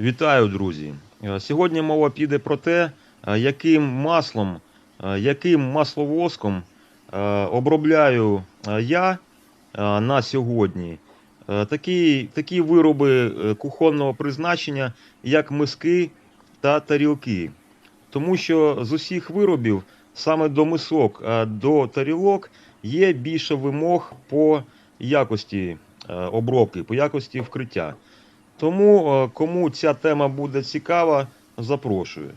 Вітаю, друзі! Е, Сьогодні мова піде про те, е, яким маслом, е, яким масловоском обробляю я на сьогодні такі, такі вироби кухонного призначення, як миски та тарілки. Тому що з усіх виробів саме до мисок, до тарілок є більше вимог по якості обробки, по якості вкриття. Тому е, кому ця тема буде цікава, запрошую.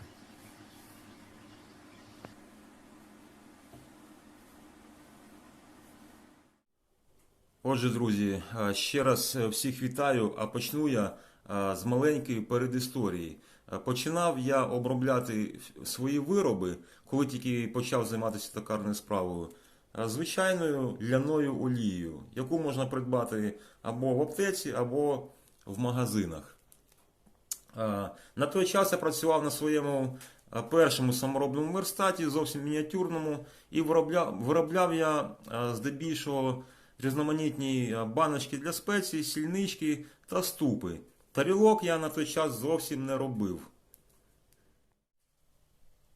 Отже, друзі, е, ще раз е, всіх вітаю. А почну я з маленької передісторії. Починав я обробляти свої вироби, коли тільки почав займатися токарною справою, звичайною ляною олією, яку можна придбати або в аптеці, або в магазинах. На той час я працював на своєму першому саморобному верстаті, зовсім мініатюрному, і виробляв, виробляв я здебільшого різноманітні баночки для спецій, сільнички та ступи. Тарілок я на той час зовсім не робив.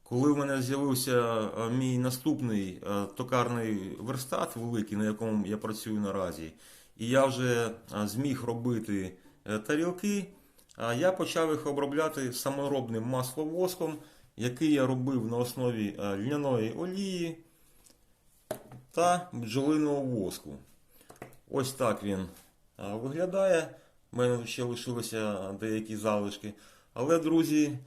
Коли в мене з'явився мій наступний токарний верстат великий, на якому я працюю наразі, і я вже зміг робити тарілки, а я почав їх обробляти саморобним масловоском, який я робив на основі е, льняної олії та бджолиного воску. Ось так він е, виглядає. У мене ще лишилися деякі залишки. Але, друзі,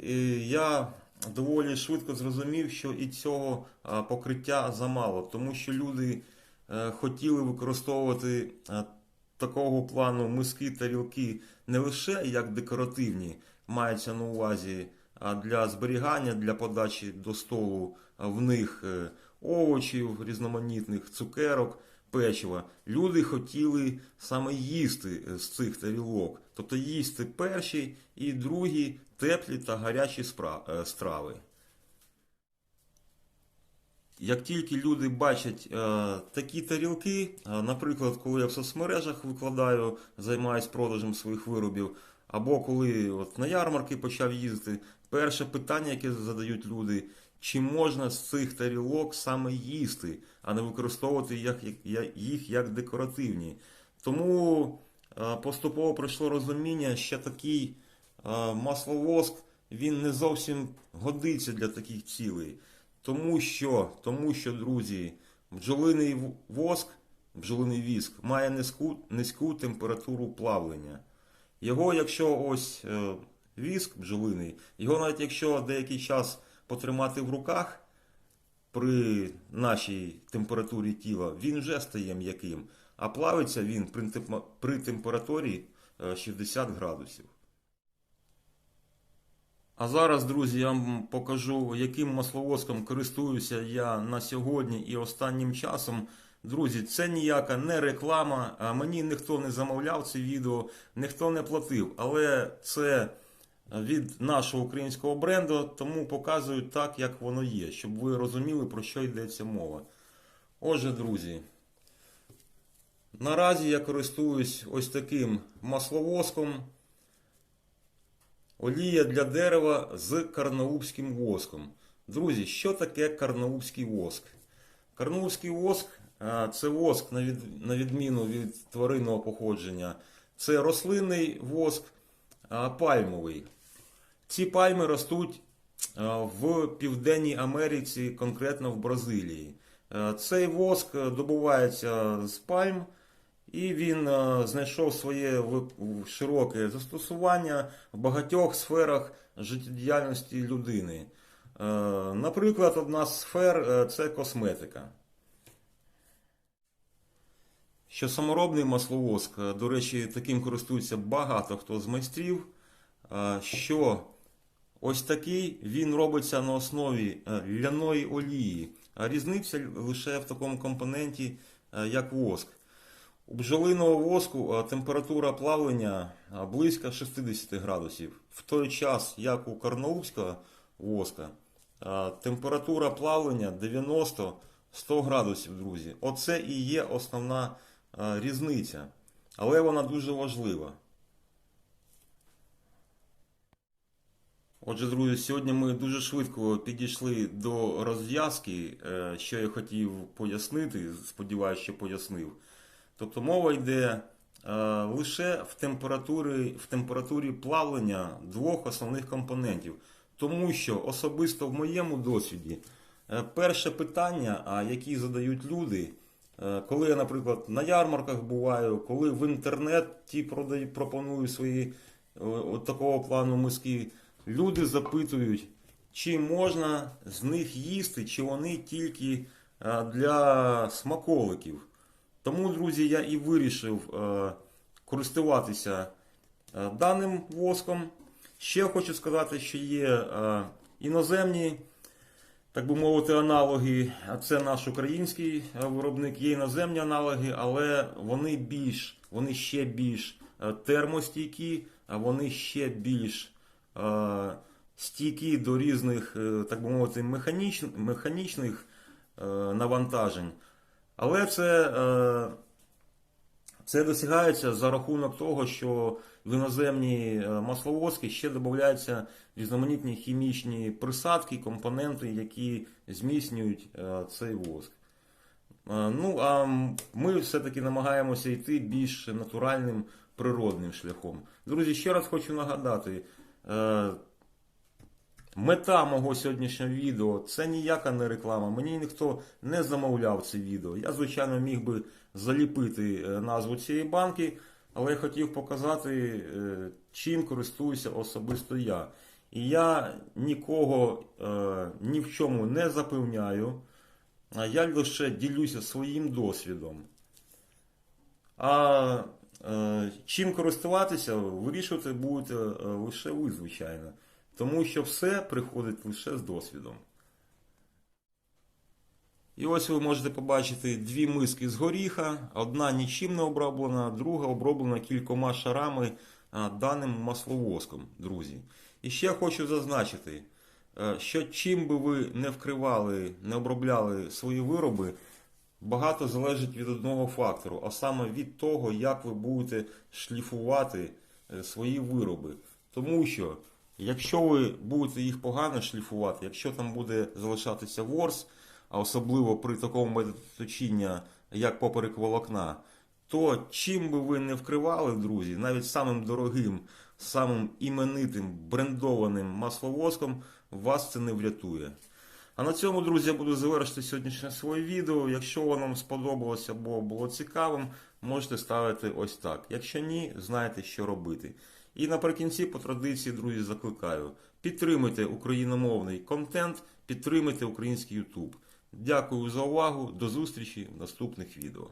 е, я доволі швидко зрозумів, що і цього е, покриття замало, тому що люди е, хотіли використовувати е, такого плану миски тарілки не лише як декоративні, мається на увазі для зберігання, для подачі до столу в них е, овочів, різноманітних цукерок, печива. Люди хотіли саме їсти е, з цих тарілок, тобто їсти перші і другі теплі та гарячі е, страви. Як тільки люди бачать е, такі тарілки, е, наприклад, коли я в соцмережах викладаю, займаюсь продажем своїх виробів, або коли от на ярмарки почав їздити, перше питання, яке задають люди, чи можна з цих тарілок саме їсти, а не використовувати їх як, як- їх як декоративні. Тому е, поступово прийшло розуміння, що такий е, масловоск він не зовсім годиться для таких цілей. Тому що, тому що, друзі, бджолиний воск, бджолиний віск має низьку, низьку температуру плавлення. Його, якщо ось е, віск бджолиний, його навіть якщо деякий час потримати в руках при нашій температурі тіла, він вже стає м'яким. А плавиться він при, температурі е, 60 градусів. А зараз, друзі, я вам покажу, яким масловоском користуюся я на сьогодні і останнім часом. Друзі, це ніяка не реклама. Мені ніхто не замовляв це відео, ніхто не платив. Але це від нашого українського бренду, тому показую так, як воно є, щоб ви розуміли, про що йдеться мова. Отже, друзі, наразі я користуюсь ось таким масловоском. Олія для дерева з карнаубським воском. Друзі, що таке карнаубський воск? Карнаубський воск це воск на, відміну від тваринного походження. Це рослинний воск, пальмовий. Ці пальми ростуть в Південній Америці, конкретно в Бразилії. Е, Цей воск е, добувається з пальм. І він е, знайшов своє широке застосування в багатьох сферах життєдіяльності людини. Е, Наприклад, одна з сфер е, це косметика. Що саморобний масловоск, до речі, таким користується багато хто з майстрів. Що ось такий він робиться на основі ляної олії. А різниця лише в такому компоненті, як воск. У бджолиного воску температура плавлення близько 60 градусів. В той час, як у карнаубського воска, температура плавлення 90-100 градусів, друзі. Оце і є основна різниця. Але вона дуже важлива. Отже, друзі, сьогодні ми дуже швидко підійшли до розв'язки, е, що я хотів пояснити. Сподіваюся, що пояснив. Тобто мова йде е, лише в температурі, в температурі плавлення двох основних компонентів. Тому що особисто в моєму досвіді е, перше питання, які задають люди, е, коли я, наприклад, на ярмарках буваю, коли в інтернеті пропоную свої от такого плану миски, люди запитують, чи можна з них їсти, чи вони тільки для смаколиків. Тому, друзі, я і вирішив е, користуватися е, даним воском. Ще хочу сказати, що є е, іноземні, так би мовити, аналоги. Це наш український е, виробник. Є іноземні аналоги, але вони більш, вони ще більш е, термостійкі, а вони ще більш е, стійкі до різних, е, так би мовити, механіч, механічних е, навантажень. Але це, е, це досягається за рахунок того, що в іноземні е, масловозки ще додаються різноманітні хімічні присадки, компоненти, які зміцнюють е, цей воск. Ну, а ми все-таки намагаємося йти більш натуральним природним шляхом. Друзі, ще раз хочу нагадати. Мета мого сьогоднішнього відео це ніяка не реклама. Мені ніхто не замовляв це відео. Я, звичайно, міг би заліпити е, назву цієї банки, але я хотів показати, е, чим користуюся особисто я. І я нікого е, ні в чому не запевняю, а я лише ділюся своїм досвідом. А чим користуватися, вирішувати будете лише ви, звичайно. Тому що все приходить лише з досвідом. І ось ви можете побачити дві миски з горіха. Одна нічим не оброблена, друга оброблена кількома шарами даним масловоском, друзі. І ще хочу зазначити, е, що чим би ви не вкривали, не обробляли свої вироби, багато залежить від одного фактору, а саме від того, як ви будете шліфувати е, свої вироби. Тому що, якщо ви будете їх погано шліфувати, якщо там буде залишатися ворс, а особливо при такому методі точіння, як поперек волокна, то чим би ви не вкривали, друзі, навіть самим дорогим, самим іменитим брендованим масловоском, вас це не врятує. А на цьому, друзі, я буду завершити сьогоднішнє своє відео. Якщо воно вам сподобалося або було цікавим, можете ставити ось так. Якщо ні, знаєте, що робити. І наприкінці, по традиції, друзі, закликаю: підтримуйте україномовний контент, підтримуйте український YouTube. Дякую за увагу. До зустрічі в наступних відео.